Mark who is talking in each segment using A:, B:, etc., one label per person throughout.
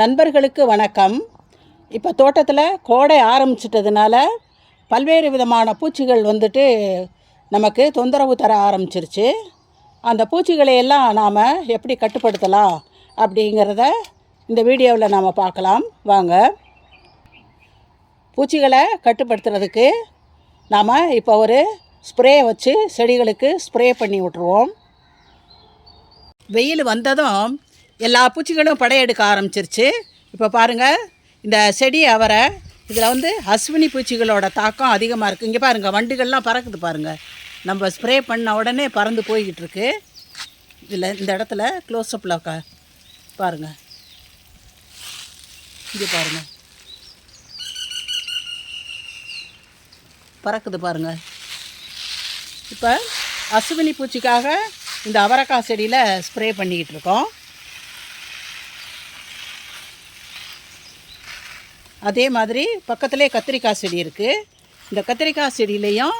A: நண்பர்களுக்கு வணக்கம். இப்போ தோட்டத்தில் கோடை ஆரம்பிச்சிட்டதுனால பல்வேறு விதமான பூச்சிகள் வந்துட்டு நமக்கு தொந்தரவு தர ஆரம்பிச்சிருச்சு. அந்த பூச்சிகளை எல்லாம் நாம் எப்படி கட்டுப்படுத்தலாம் அப்படிங்கிறத இந்த வீடியோவில் நாம் பார்க்கலாம். வாங்க. பூச்சிகளை கட்டுப்படுத்துறதுக்கு நாம் இப்போ ஒரு ஸ்ப்ரே வச்சு செடிகளுக்கு ஸ்ப்ரே பண்ணி விட்ருவோம் வெயில் வந்ததும் எல்லா பூச்சிகளும் படையெடுக்க ஆரம்பிச்சிருச்சு. இப்போ பாருங்கள் இந்த செடி அவரை இதில் வந்து அஸ்வினி பூச்சிகளோட தாக்கம் அதிகமாக இருக்குது இங்கே பாருங்கள் வண்டுகள்லாம் பறக்குது பாருங்கள் நம்ம ஸ்ப்ரே பண்ண உடனே பறந்து போய்கிட்டு இருக்கு. இதில் இந்த இடத்துல க்ளோஸ்அப்பில் க பாருங்கள் இங்கே பாருங்கள் பறக்குது பாருங்கள் இப்போ அசுவினி பூச்சிக்காக இந்த அவரைக்காய் செடியில் ஸ்ப்ரே பண்ணிக்கிட்டு இருக்கோம். அதே மாதிரி பக்கத்திலே கத்திரிக்காய் செடி இருக்குது இந்த கத்திரிக்காய் செடியிலையும்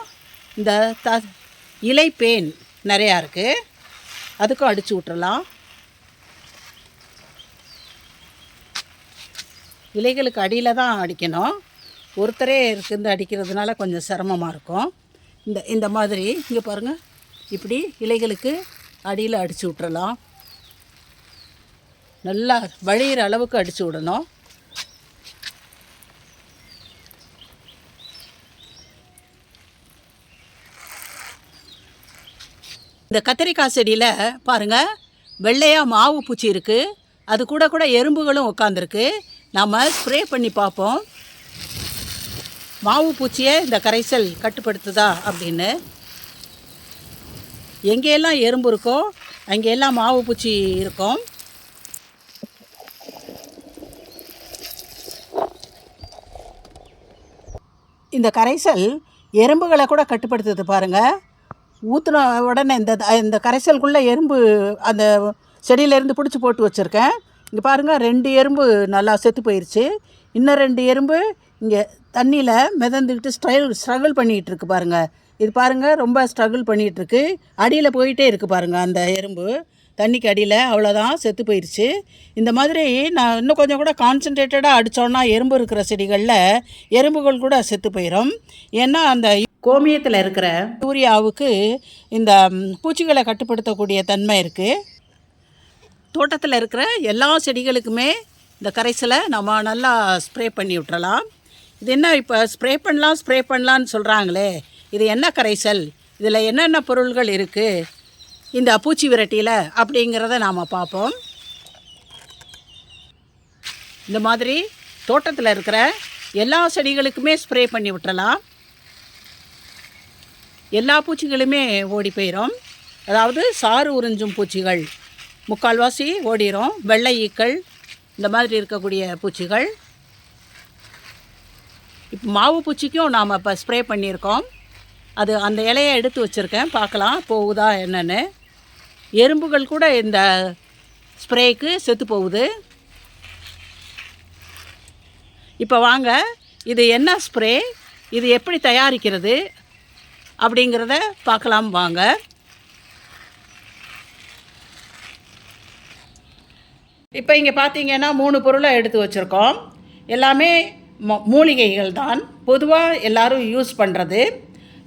A: இந்த த இலை பேன் நிறையா இருக்குது அதுக்கும் அடித்து விட்டுறலாம் இலைகளுக்கு அடியில் தான் அடிக்கணும். ஒருத்தரே இருந்து அடிக்கிறதுனால கொஞ்சம் சிரமமாக இருக்கும். இந்த இந்த மாதிரி இங்கே பாருங்கள் இப்படி இலைகளுக்கு அடியில் அடித்து விட்டுறலாம் நல்லா வழியிற அளவுக்கு அடித்து விடணும். இந்த கத்திரிக்காய் செடியில் பாருங்கள் வெள்ளையாக மாவு பூச்சி இருக்குது அது கூட கூட எறும்புகளும் உட்காந்துருக்கு நாம் ஸ்ப்ரே பண்ணி பார்ப்போம். மாவு பூச்சியை இந்த கரைசல் கட்டுப்படுத்துதா அப்படின்னு. எங்கேயெல்லாம் எறும்பு இருக்கோ அங்கேயெல்லாம் மாவு பூச்சி இருக்கும். இந்த கரைசல் எறும்புகளை கூட கட்டுப்படுத்துது பாருங்கள் ஊற்றின உடனே இந்த இந்த கரைசலுக்குள்ளே எறும்பு அந்த செடியிலேருந்து பிடிச்சி போட்டு வச்சுருக்கேன். இங்கே பாருங்கள் ரெண்டு எறும்பு நல்லா செத்து போயிடுச்சு இன்னும் ரெண்டு எறும்பு இங்கே தண்ணியில் மிதந்துக்கிட்டு ஸ்ட்ரகிள் ஸ்ட்ரகிள் பண்ணிகிட்டு இருக்கு பாருங்கள் இது பாருங்கள் ரொம்ப ஸ்ட்ரகிள் பண்ணிகிட்ருக்கு அடியில் போயிட்டே இருக்குது பாருங்கள் அந்த எறும்பு. தண்ணிக்கு அடியில் அவ்வளோதான் செத்து போயிடுச்சு இந்த மாதிரி நான் இன்னும் கொஞ்சம் கூட கான்சன்ட்ரேட்டடாக அடித்தோன்னா எறும்பு இருக்கிற செடிகளில் எறும்புகள் கூட செத்து போயிடும் ஏன்னா அந்த கோமியத்தில் இருக்கிற சூர்யாவுக்கு இந்த பூச்சிகளை கட்டுப்படுத்தக்கூடிய தன்மை இருக்குது தோட்டத்தில் இருக்கிற எல்லா செடிகளுக்குமே இந்த கரைசலை நம்ம நல்லா ஸ்ப்ரே பண்ணி விட்டுறலாம். இது என்ன இப்போ ஸ்ப்ரே பண்ணலாம் ஸ்ப்ரே பண்ணலான்னு சொல்கிறாங்களே இது என்ன கரைசல்? இதில் என்னென்ன பொருள்கள் இருக்குது இந்த பூச்சி விரட்டியில் அப்படிங்கிறத நாம் பார்ப்போம். இந்த மாதிரி தோட்டத்தில் இருக்கிற எல்லா செடிகளுக்குமே ஸ்ப்ரே பண்ணி விட்டுறலாம். எல்லா பூச்சிகளுமே ஓடி போயிடும் அதாவது சாறு உறிஞ்சும் பூச்சிகள் முக்கால்வாசி ஓடிரும். வெள்ளை ஈக்கள் இந்த மாதிரி இருக்கக்கூடிய பூச்சிகள். இப்போ மாவு பூச்சிக்கும் நாம் இப்போ ஸ்ப்ரே பண்ணியிருக்கோம். அது அந்த இலையை எடுத்து வச்சுருக்கேன். பார்க்கலாம் போகுதா என்னென்னு. எறும்புகள் கூட இந்த ஸ்ப்ரேக்கு செத்து போகுது. இப்போ வாங்க இது என்ன ஸ்ப்ரே? இது எப்படி தயாரிக்கிறது? அப்படிங்கிறத பார்க்கலாம் வாங்க. இப்போ இங்கே பார்த்தீங்கன்னா மூணு பொருளை எடுத்து வச்சுருக்கோம். எல்லாமே மூலிகைகள் தான். பொதுவாக எல்லாரும் யூஸ் பண்ணுறது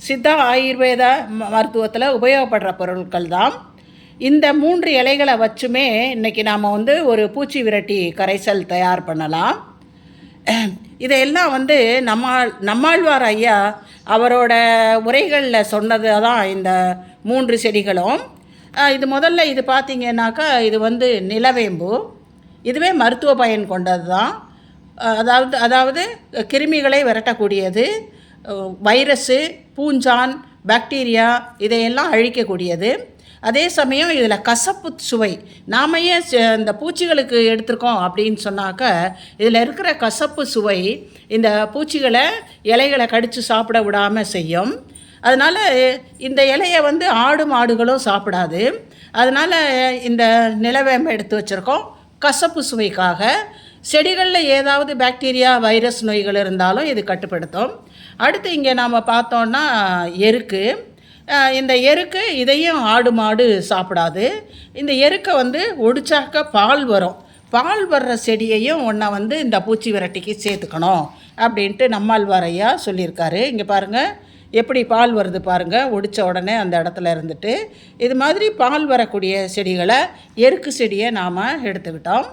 A: சித்தா ஆயுர்வேத ம- மருத்துவத்தில் உபயோகப்படுற பொருட்கள் தான். இந்த மூன்று இலைகளை வச்சுமே இன்றைக்கி நாம் வந்து ஒரு பூச்சி விரட்டி கரைசல் தயார் பண்ணலாம். இதையெல்லாம் வந்து நம்மாள் நம்மாழ்வார் ஐயா அவரோட உரைகளில் சொன்னது தான் இந்த மூன்று செடிகளும். இது முதல்ல இது பார்த்திங்கன்னாக்கா இது வந்து நிலவேம்பு. இதுவே மருத்துவ பயன் கொண்டது தான் அதாவது அதாவது கிருமிகளை விரட்டக்கூடியது. வைரஸு பூஞ்சான் பாக்டீரியா இதையெல்லாம் அழிக்கக்கூடியது. அதே சமயம் இதில் கசப்பு சுவை. நாம ஏன் ச- இந்த பூச்சிகளுக்கு எடுத்திருக்கோம் அப்படின்னு சொன்னாக்க இதில் இருக்கிற கசப்பு சுவை இந்த பூச்சிகளை இலைகளை கடித்து சாப்பிட விடாமல் செய்யும். அதனால் இந்த இலையை வந்து ஆடு மாடுகளும் சாப்பிடாது. அதனால் இந்த நிலவேம்பை எடுத்து வச்சுருக்கோம். கசப்பு சுவைக்காக. செடிகளில் ஏதாவது பாக்டீரியா வைரஸ் நோய்கள் இருந்தாலும் இது கட்டுப்படுத்தும். அடுத்து இங்கே நாம் பார்த்தோன்னா எருக்கு. இந்த எருக்கு இதையும் ஆடு மாடு சாப்பிடாது. இந்த எருக்கை வந்து ஒடிச்சாக்க பால் வரும். பால் வர்ற செடியையும் ஒன்றை வந்து இந்த பூச்சி விரட்டிக்கு சேர்த்துக்கணும் அப்படின்ட்டு நம்மாழ்வாரையா சொல்லியிருக்காரு. இங்கே பாருங்கள் எப்படி பால் வருது பாருங்கள் ஒடித்த உடனே அந்த இடத்துல இருந்துட்டு இது மாதிரி பால் வரக்கூடிய செடிகளை எருக்கு செடியை நாம் எடுத்துக்கிட்டோம்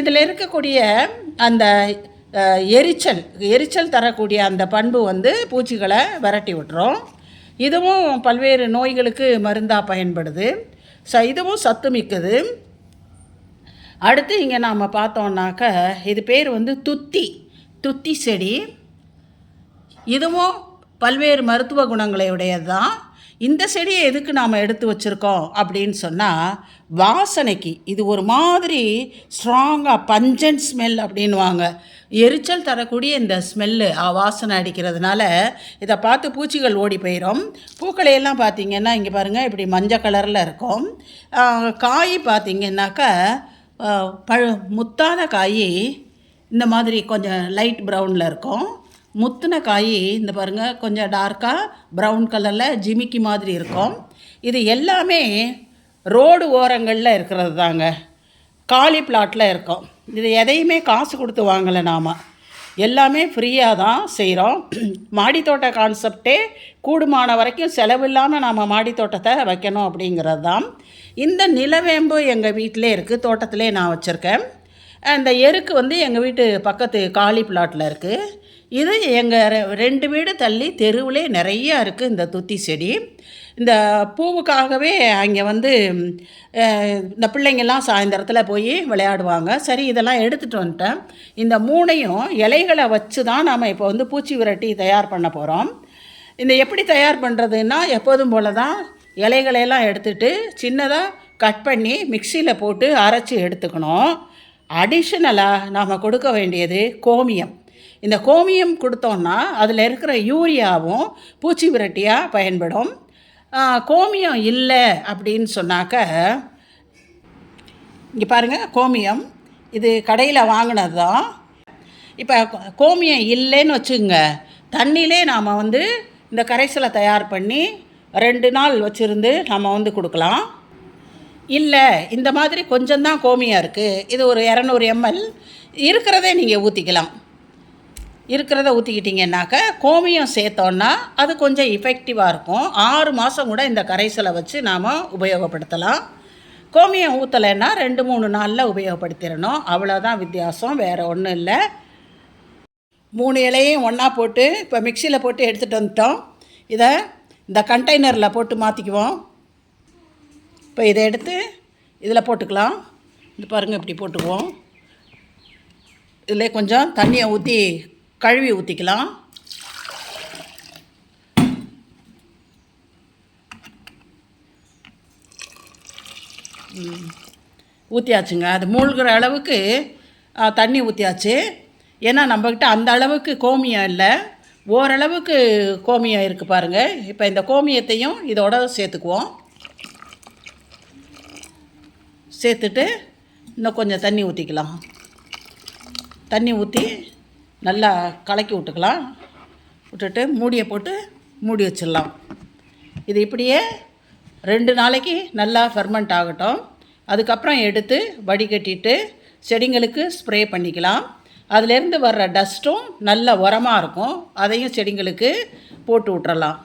A: இதில் இருக்கக்கூடிய அந்த எரிச்சல் எரிச்சல் தரக்கூடிய அந்த பண்பு வந்து பூச்சிகளை விரட்டி விட்டுரும். இதுவும் பல்வேறு நோய்களுக்கு மருந்தாக பயன்படுது. ச இதுவும் சத்து மிக்கது. அடுத்து இங்கே நாம் பார்த்தோம்னாக்க இது பேர் வந்து துத்தி துத்தி செடி. இதுவும் பல்வேறு மருத்துவ குணங்களை உடையது தான் இந்த செடியை எதுக்கு நாம் எடுத்து வச்சுருக்கோம் அப்படின்னு சொன்னால் வாசனைக்கு. இது ஒரு மாதிரி ஸ்ட்ராங்காக பஞ்சன் ஸ்மெல் அப்படின்வாங்க எரிச்சல் தரக்கூடிய இந்த ஸ்மெல்லு வாசனை அடிக்கிறதுனால இதை பார்த்து பூச்சிகள் ஓடி போயிடும் பூக்களையெல்லாம் பார்த்தீங்கன்னா இங்கே பாருங்கள் இப்படி மஞ்சள் கலரில் இருக்கும். காய் பார்த்திங்கன்னாக்கா பழு பழ முத்தான காய் இந்த மாதிரி கொஞ்சம் லைட் ப்ரௌனில் இருக்கும். முத்தின காய் இந்த பாருங்கள் கொஞ்சம் டார்க்காக ப்ரௌன் கலரில் ஜிமிக்கி மாதிரி இருக்கும். இது எல்லாமே ரோடு ஓரங்களில் இருக்கிறது தாங்க காலி பிளாட்டில் இருக்கும். இது எதையுமே காசு கொடுத்து வாங்கலை நாம். எல்லாமே ஃப்ரீயாக தான் செய்கிறோம் மாடித்தோட்ட கான்செப்டே கூடுமான வரைக்கும் செலவில்லாமல் நாம் மாடித்தோட்டத்தை வைக்கணும் அப்படிங்கிறது தான் இந்த நிலவேம்பு எங்கள் வீட்டிலே இருக்குது தோட்டத்திலே நான் வச்சுருக்கேன். அந்த எருக்கு வந்து எங்கள் வீட்டு பக்கத்து காலி பிளாட்டில் இருக்குது இது எங்கள் ரெண்டு வீடு தள்ளி தெருவிலே நிறையா இருக்குது இந்த துத்தி செடி. இந்த பூவுக்காகவே அங்கே வந்து இந்த பிள்ளைங்கள்லாம் சாயந்தரத்தில் போய் விளையாடுவாங்க. சரி இதெல்லாம் எடுத்துகிட்டு வந்துட்டேன். இந்த மூணையும் இலைகளை வச்சு தான் நாம் இப்போ வந்து பூச்சி விரட்டி தயார் பண்ண போகிறோம் இந்த எப்படி தயார் பண்ணுறதுன்னா எப்போதும் போல தான் இலைகளையெல்லாம் எடுத்துட்டு சின்னதாக கட் பண்ணி மிக்சியில் போட்டு அரைச்சி எடுத்துக்கணும். அடிஷ்னலாக நாம் கொடுக்க வேண்டியது கோமியம். இந்த கோமியம் கொடுத்தோன்னா அதில் இருக்கிற யூரியாவும் பூச்சி விரட்டியாக பயன்படும். கோமியம் இல்லை அப்படின்னு சொன்னாக்க இங்கே பாருங்கள் கோமியம். இது கடையில் வாங்கினது தான் இப்போ கோமியம் இல்லைன்னு வச்சுங்க தண்ணியிலே நாம் வந்து இந்த கரைசலை தயார் பண்ணி ரெண்டு நாள் வச்சுருந்து நம்ம வந்து கொடுக்கலாம். இல்லை இந்த மாதிரி கொஞ்சம்தான் கோமியம் இருக்குது இது ஒரு இரநூறு எம்எல். இருக்கிறதே நீங்கள் ஊற்றிக்கலாம் இருக்கிறத ஊற்றிக்கிட்டிங்கன்னாக்க கோமியம் சேர்த்தோன்னா அது கொஞ்சம் இஃபெக்டிவாக இருக்கும். ஆறு மாதம் கூட இந்த கரைசலை வச்சு நாம் உபயோகப்படுத்தலாம். கோமியம் ஊற்றலைன்னா ரெண்டு மூணு நாளில் உபயோகப்படுத்திடணும். அவ்வளோதான் வித்தியாசம் வேறு ஒன்றும் இல்லை. மூணு இலையும் ஒன்றா போட்டு இப்போ மிக்சியில் போட்டு எடுத்துகிட்டு வந்துட்டோம். இதை இந்த கண்டெய்னரில் போட்டு மாற்றிக்குவோம் இப்போ இதை எடுத்து இதில் போட்டுக்கலாம். இது பாருங்கள் இப்படி போட்டுக்குவோம். இதில் கொஞ்சம் தண்ணியை ஊற்றி கழுவி ஊற்றிக்கலாம் ஊற்றியாச்சுங்க அது மூழ்கிற அளவுக்கு தண்ணி ஊற்றியாச்சு ஏன்னா நம்மக்கிட்ட அந்த அளவுக்கு கோமியம் இல்லை. ஓரளவுக்கு கோமியம் இருக்குது பாருங்கள் இப்போ இந்த கோமியத்தையும் இதோட சேர்த்துக்குவோம். சேர்த்துட்டு இன்னும் கொஞ்சம் தண்ணி ஊற்றிக்கலாம் தண்ணி ஊற்றி நல்லா கலக்கி விட்டுக்கலாம். விட்டுட்டு மூடியை போட்டு மூடி வச்சிடலாம். இது இப்படியே ரெண்டு நாளைக்கு நல்லா ஃபெர்மெண்ட் ஆகட்டும். அதுக்கப்புறம் எடுத்து வடிகட்டிட்டு செடிங்களுக்கு ஸ்ப்ரே பண்ணிக்கலாம். அதுலேருந்து வர்ற டஸ்ட்டும் நல்ல உரமாக இருக்கும். அதையும் செடிங்களுக்கு போட்டு விட்றலாம்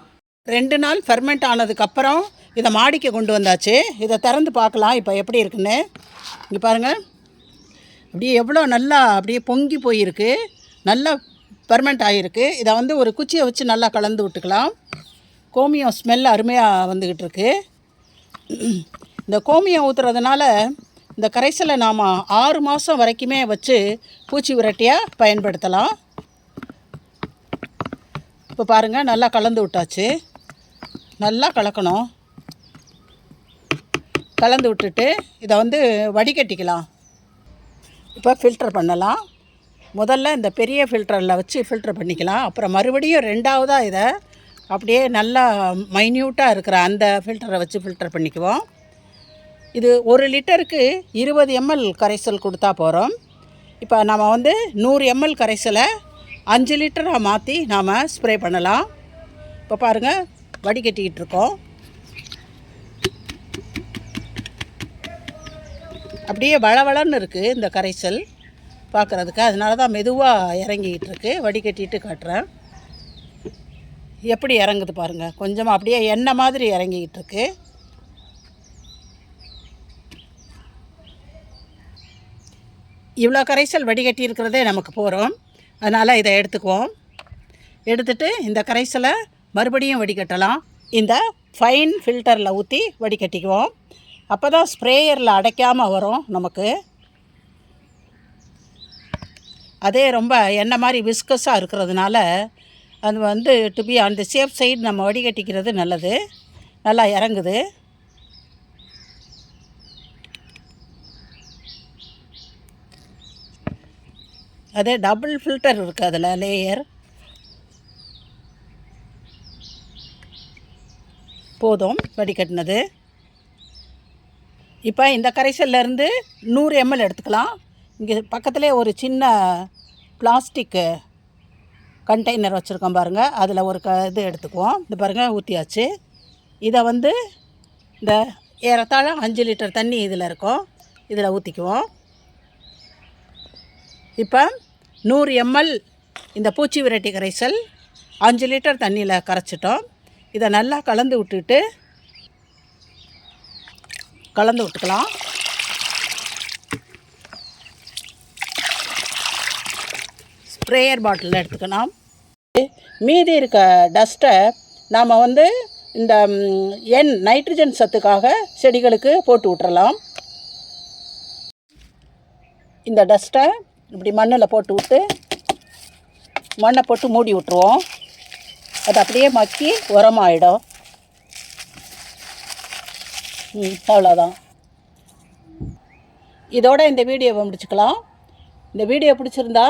A: ரெண்டு நாள் ஃபெர்மெண்ட் ஆனதுக்கப்புறம் இதை மாடிக்கு கொண்டு வந்தாச்சு. இதை திறந்து பார்க்கலாம். இப்போ எப்படி இருக்குன்னு. இங்கே பாருங்கள் அப்படியே எவ்வளோ நல்லா அப்படியே பொங்கி போயிருக்கு. நல்லா பெர்மெண்ட் ஆகிருக்கு இதை வந்து ஒரு குச்சியை வச்சு நல்லா கலந்து விட்டுக்கலாம். கோமியம் ஸ்மெல் அருமையாக வந்துக்கிட்டு இருக்கு இந்த கோமியம் ஊற்றுறதுனால இந்த கரைசலை நாம் ஆறு மாதம் வரைக்குமே வச்சு பூச்சி விரட்டியாக பயன்படுத்தலாம். இப்போ பாருங்கள் நல்லா கலந்து விட்டாச்சு. நல்லா கலக்கணும். கலந்து விட்டுட்டு இதை வந்து வடிகட்டிக்கலாம். இப்போ ஃபில்டர் பண்ணலாம். முதல்ல இந்த பெரிய ஃபில்டரில் வச்சு ஃபில்டர் பண்ணிக்கலாம். அப்புறம் மறுபடியும் ரெண்டாவதாக இதை அப்படியே நல்லா மைன்யூட்டாக இருக்கிற அந்த ஃபில்டரை வச்சு ஃபில்டர் பண்ணிக்குவோம். இது ஒரு லிட்டருக்கு இருபது எம்எல் கரைசல் கொடுத்தா போகிறோம் இப்போ நம்ம வந்து நூறு எம்எல் கரைசலை அஞ்சு லிட்டராக மாற்றி நாம் ஸ்ப்ரே பண்ணலாம். இப்போ பாருங்கள் வடிகட்டிக்கிட்டு இருக்கோம். அப்படியே வளவளன்னு இருக்குது இந்த கரைசல். பார்க்குறதுக்கு. அதனால தான் மெதுவாக இறங்கிக்கிட்டு இருக்கு வடிகட்டிட்டு காட்டுறேன். எப்படி இறங்குது பாருங்கள் கொஞ்சமாக அப்படியே எண்ணெய் மாதிரி இறங்கிக்கிட்டு இருக்கு இவ்வளோ கரைசல் வடிகட்டி இருக்கிறதே நமக்கு போகிறோம் அதனால் இதை எடுத்துக்குவோம். எடுத்துட்டு இந்த கரைசலை மறுபடியும் வடிகட்டலாம். இந்த ஃபைன் ஃபில்டரில் ஊற்றி வடிகட்டிக்குவோம். அப்போ தான் ஸ்ப்ரேயரில் அடைக்காமல் வரும் நமக்கு. அதே ரொம்ப எண்ணெய் மாதிரி விஸ்கஸாக இருக்கிறதுனால அது வந்து டு பி அந்த சேஃப் சைடு நம்ம வடிகட்டிக்கிறது நல்லது. நல்லா இறங்குது. அதே டபுள் ஃபில்டர் இருக்குது அதில் லேயர் போதும் வடிகட்டினது. இப்போ இந்த கரைசல்லேருந்து நூறு எம்எல் எடுத்துக்கலாம். இங்கே பக்கத்துலேயே ஒரு சின்ன பிளாஸ்டிக்கு கண்டெய்னர் வச்சுருக்கோம் பாருங்கள் அதில் ஒரு க இது எடுத்துக்குவோம். இது பாருங்கள் ஊற்றியாச்சு இதை வந்து இந்த ஏறத்தாழ அஞ்சு லிட்டர் தண்ணி இதில் இருக்கும். இதில் ஊற்றிக்குவோம் இப்போ நூறு எம்எல் இந்த பூச்சி விரட்டி கரைசல் அஞ்சு லிட்டர் தண்ணியில் கரைச்சிட்டோம். இதை நல்லா கலந்து விட்டுட்டு கலந்து விட்டுக்கலாம். ஸ்ப்ரேயர் பாட்டில் எடுத்துக்கணும். மீதி இருக்க டஸ்ட்டை நாம் வந்து இந்த எண் நைட்ரஜன் சத்துக்காக செடிகளுக்கு போட்டு விட்டுறலாம். இந்த டஸ்ட்டை இப்படி மண்ணில் போட்டு விட்டு மண்ணை போட்டு மூடி விட்டுருவோம். அது அப்படியே மக்கி உரமாயிடும். ம் அவ்வளோதான் இதோட இந்த வீடியோவை முடிச்சுக்கலாம். இந்த வீடியோ பிடிச்சிருந்தா